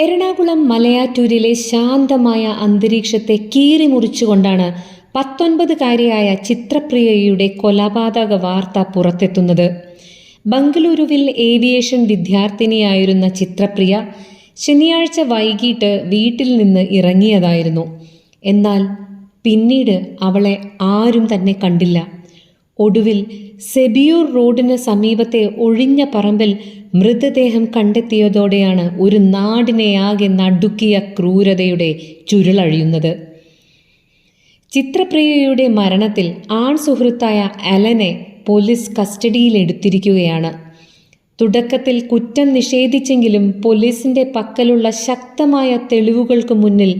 എറണാകുളം മലയാറ്റൂരിലെ ശാന്തമായ അന്തരീക്ഷത്തെ കീറിമുറിച്ചുകൊണ്ടാണ് പത്തൊൻപതുകാരിയായ ചിത്രപ്രിയയുടെ കൊലപാതക വാർത്ത പുറത്തെത്തുന്നത്. ബംഗളൂരുവിൽ ഏവിയേഷൻ വിദ്യാർത്ഥിനിയായിരുന്ന ചിത്രപ്രിയ ശനിയാഴ്ച വൈകിട്ട് വീട്ടിൽ നിന്ന് ഇറങ്ങിയതായിരുന്നു. എന്നാൽ പിന്നീട് അവളെ ആരും തന്നെ കണ്ടില്ല. ഒടുവിൽ സെബിയൂർ റോഡിന് സമീപത്തെ ഒഴിഞ്ഞ പറമ്പിൽ മൃതദേഹം കണ്ടെത്തിയതോടെയാണ് ഒരു നാടിനെയാകെ നടുക്കിയ ക്രൂരതയുടെ ചുരുളഴിയുന്നത്. ചിത്രപ്രിയയുടെ മരണത്തിൽ ആൺ സുഹൃത്തായ അലനെ പോലീസ് കസ്റ്റഡിയിലെടുത്തിരിക്കുകയാണ് തുടക്കത്തിൽ കുറ്റം നിഷേധിച്ചെങ്കിലും പോലീസിന്റെ പക്കലുള്ള ശക്തമായ തെളിവുകൾക്ക് മുന്നിൽ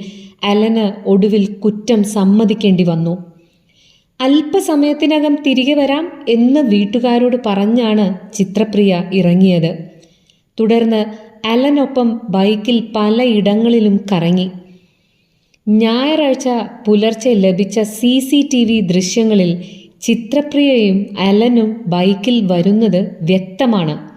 അലന് ഒടുവിൽ കുറ്റം സമ്മതിക്കേണ്ടി വന്നു. അല്പസമയത്തിനകം തിരികെ വരാം എന്ന് വീട്ടുകാരോട് പറഞ്ഞാണ് ചിത്രപ്രിയ ഇറങ്ങിയത്. തുടർന്ന് അലനൊപ്പം ബൈക്കിൽ പലയിടങ്ങളിലും കറങ്ങി. ഞായറാഴ്ച പുലർച്ചെ ലഭിച്ച സി സി ടി വി ദൃശ്യങ്ങളിൽ ചിത്രപ്രിയയും അലനും ബൈക്കിൽ വരുന്നത് വ്യക്തമാണ്.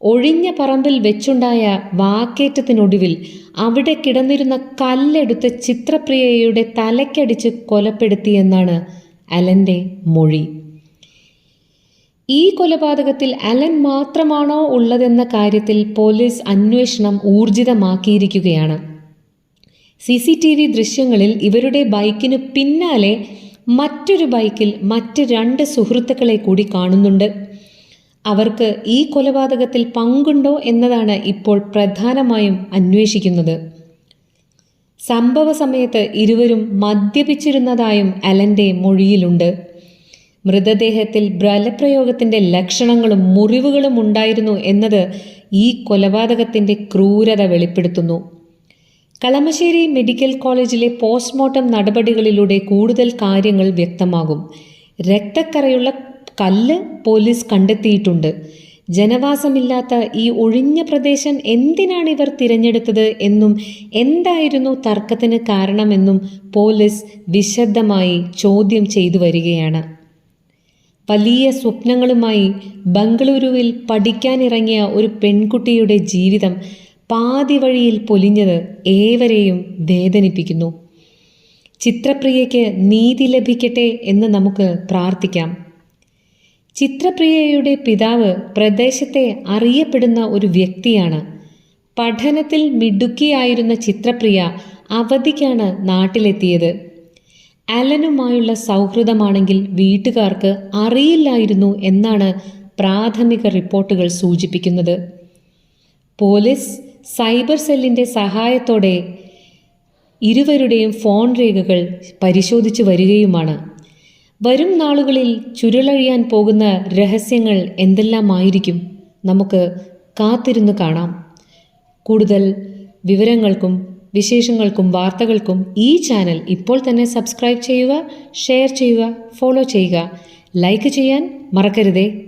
ഒഴിഞ്ഞ പറമ്പിൽ വെച്ചുണ്ടായ വാക്കേറ്റത്തിനൊടുവിൽ അവിടെ കിടന്നിരുന്ന കല്ലെടുത്ത് ചിത്രപ്രിയയുടെ തലക്കടിച്ച് കൊലപ്പെടുത്തിയെന്നാണ് അലന്റെ മൊഴി. ഈ കൊലപാതകത്തിൽ അലൻ മാത്രമാണോ ഉള്ളതെന്ന കാര്യത്തിൽ പോലീസ് അന്വേഷണം ഊർജിതമാക്കിയിരിക്കുകയാണ്. സി സി ടി വി ദൃശ്യങ്ങളിൽ ഇവരുടെ ബൈക്കിന് പിന്നാലെ മറ്റൊരു ബൈക്കിൽ മറ്റ് രണ്ട് സുഹൃത്തുക്കളെ കൂടി കാണുന്നുണ്ട്. അവർക്ക് ഈ കൊലപാതകത്തിൽ പങ്കുണ്ടോ എന്നതാണ് ഇപ്പോൾ പ്രധാനമായും അന്വേഷിക്കുന്നത്. സംഭവ സമയത്ത് ഇരുവരും മദ്യപിച്ചിരുന്നതായും അലന്റെ മൊഴിയിലുണ്ട്. മൃതദേഹത്തിൽ ബലപ്രയോഗത്തിന്റെ ലക്ഷണങ്ങളും മുറിവുകളും ഉണ്ടായിരുന്നു എന്നത് ഈ കൊലപാതകത്തിന്റെ ക്രൂരത വെളിപ്പെടുത്തുന്നു. കളമശ്ശേരി മെഡിക്കൽ കോളേജിലെ പോസ്റ്റ്മോർട്ടം നടപടികളിലൂടെ കൂടുതൽ കാര്യങ്ങൾ വ്യക്തമാകും. രക്തക്കറയുള്ള കല്ല് പോലീസ് കണ്ടെത്തിയിട്ടുണ്ട്. ജനവാസമില്ലാത്ത ഈ ഒഴിഞ്ഞ പ്രദേശം എന്തിനാണ് ഇവർ തിരഞ്ഞെടുത്തത് എന്നും എന്തായിരുന്നു തർക്കത്തിന് കാരണമെന്നും പോലീസ് വിശദമായി ചോദ്യം ചെയ്തു വരികയാണ്. വലിയ സ്വപ്നങ്ങളുമായി ബംഗളൂരുവിൽ പഠിക്കാനിറങ്ങിയ ഒരു പെൺകുട്ടിയുടെ ജീവിതം പാതി വഴിയിൽ പൊലിഞ്ഞത് ഏവരെയും വേദനിപ്പിക്കുന്നു. ചിത്രപ്രിയയ്ക്ക് നീതി ലഭിക്കട്ടെ എന്ന് നമുക്ക് പ്രാർത്ഥിക്കാം. ചിത്രപ്രിയയുടെ പിതാവ് പ്രദേശത്തെ അറിയപ്പെടുന്ന ഒരു വ്യക്തിയാണ്. പഠനത്തിൽ മിടുക്കിയായിരുന്ന ചിത്രപ്രിയ അവധിക്കാണ് നാട്ടിലെത്തിയത്. അലനുമായുള്ള സൗഹൃദമാണെങ്കിൽ വീട്ടുകാർക്ക് അറിയില്ലായിരുന്നു എന്നാണ് പ്രാഥമിക റിപ്പോർട്ടുകൾ സൂചിപ്പിക്കുന്നത്. പോലീസ് സൈബർ സെല്ലിന്റെ സഹായത്തോടെ ഇരുവരുടെയും ഫോൺ രേഖകൾ പരിശോധിച്ചു വരികയുമാണ്. വരും നാളുകളിൽ ചുരുളഴിയാൻ പോകുന്ന രഹസ്യങ്ങൾ എന്തെല്ലാമായിരിക്കും? നമുക്ക് കാത്തിരുന്ന് കാണാം. കൂടുതൽ വിവരങ്ങൾക്കും വിശേഷങ്ങൾക്കും വാർത്തകൾക്കും ഈ ചാനൽ ഇപ്പോൾ തന്നെ സബ്സ്ക്രൈബ് ചെയ്യുക ഷെയർ ചെയ്യുക ഫോളോ ചെയ്യുക. ലൈക്ക് ചെയ്യാൻ മറക്കരുതേ.